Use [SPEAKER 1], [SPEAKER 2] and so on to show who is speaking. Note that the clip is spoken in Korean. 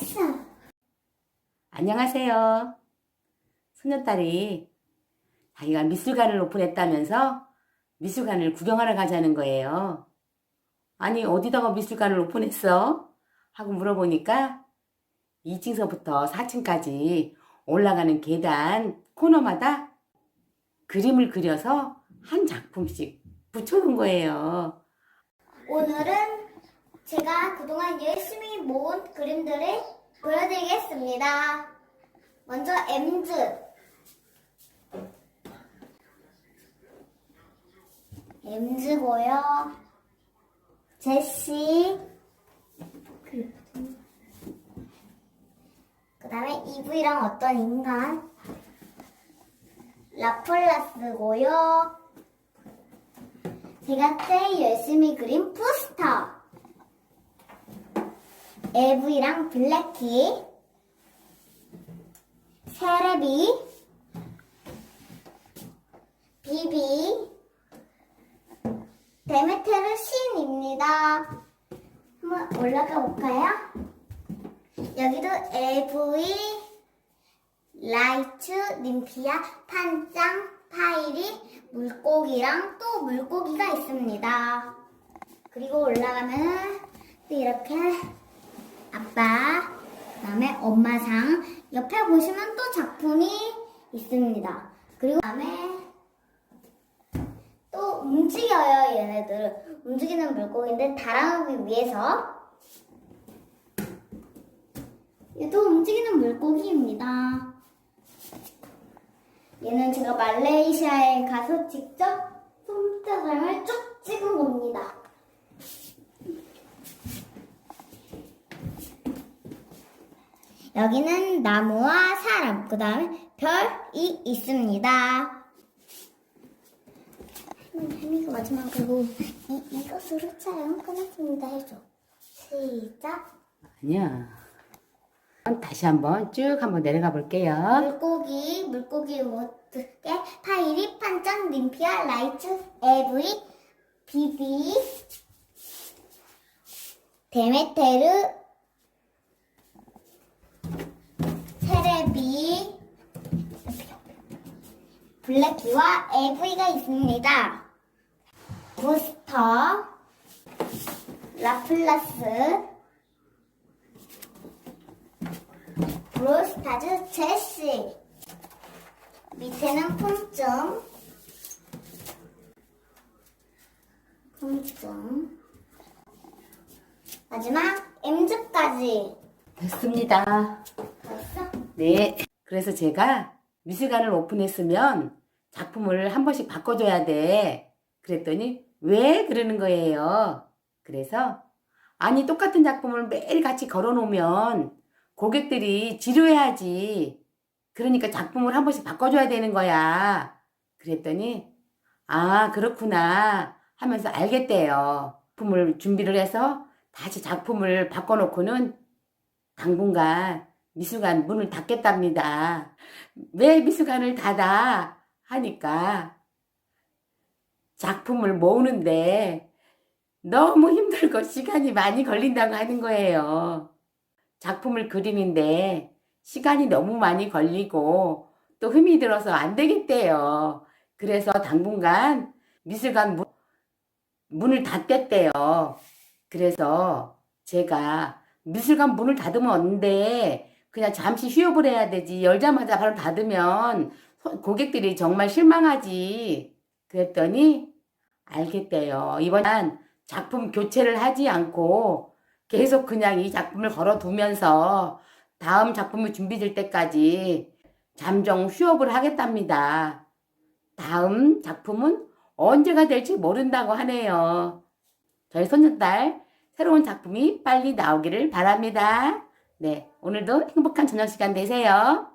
[SPEAKER 1] 됐어.
[SPEAKER 2] 안녕하세요. 소녀딸이 자기가 미술관을 오픈했다면서 미술관을 구경하러 가자는 거예요. 아니, 어디다가 미술관을 오픈했어? 하고 물어보니까 2층서부터 4층까지 올라가는 계단 코너마다 그림을 그려서 한 작품씩 붙여놓은 거예요.
[SPEAKER 1] 오늘은 제가 그동안 열심히 모은 그림들을 보여드리겠습니다. 먼저 엠즈. 엠즈고요. 제시. 그 다음에 이브이랑 어떤 인간. 라플라스고요. 제가 제일 열심히 그린 푸스터. 에브이랑 블랙키. 세레비. 비비. 데메테르 신입니다. 한번 올라가 볼까요? 여기도 에브이, 라이츠, 님피아, 판짱, 파이리, 물고기랑 또 물고기가 있습니다. 그리고 올라가면은 또 이렇게 아빠, 그다음에 엄마상 옆에 보시면 또 작품이 있습니다. 그리고 그다음에 또 움직여요 얘네들 움직이는 물고기인데 달아나기 위해서 얘도 움직이는 물고기입니다. 얘는 제가 말레이시아에 가서 직접 손자장을 쭉 찍은 겁니다. 여기는 나무와 사람, 그 다음에 별이 있습니다. 혜미가 마지막으로 이, 이것으로 촬영 끝났습니다 해줘. 시작.
[SPEAKER 2] 아니야. 다시 한번 쭉 한번 내려가 볼게요.
[SPEAKER 1] 물고기, 물고기 모두게 파이리, 판짱, 림피아, 라이츠, 에브이, 비비, 데메테르, 세레비, 블랙키와 에브이가 있습니다. 부스터, 라플라스, 브로스타즈 제시 밑에는 폼점 폼점 마지막 M즈까지
[SPEAKER 2] 됐습니다.
[SPEAKER 1] 됐어?
[SPEAKER 2] 네. 그래서 제가 미술관을 오픈했으면 작품을 한 번씩 바꿔줘야 돼. 그랬더니 왜 그러는 거예요. 그래서 아니 똑같은 작품을 매일 같이 걸어놓으면 고객들이 지루해하지. 그러니까 작품을 한 번씩 바꿔줘야 되는 거야. 그랬더니 아 그렇구나 하면서 알겠대요. 작품을 준비를 해서 다시 작품을 바꿔놓고는 당분간 미술관 문을 닫겠답니다. 왜 미술관을 닫아? 하니까 작품을 모으는데 너무 힘들고 시간이 많이 걸린다고 하는 거예요. 작품을 그리는데 시간이 너무 많이 걸리고 또 흠이 들어서 안 되겠대요. 그래서 당분간 미술관 문, 문을 닫겠대요. 그래서 제가 미술관 문을 닫으면 없는데 그냥 잠시 휴업을 해야 되지. 열자마자 바로 닫으면 소- 고객들이 정말 실망하지. 그랬더니 알겠대요. 이번엔 작품 교체를 하지 않고 계속 그냥 이 작품을 걸어두면서 다음 작품이 준비될 때까지 잠정 휴업을 하겠답니다. 다음 작품은 언제가 될지 모른다고 하네요. 저희 손녀딸 새로운 작품이 빨리 나오기를 바랍니다. 네, 오늘도 행복한 저녁 시간 되세요.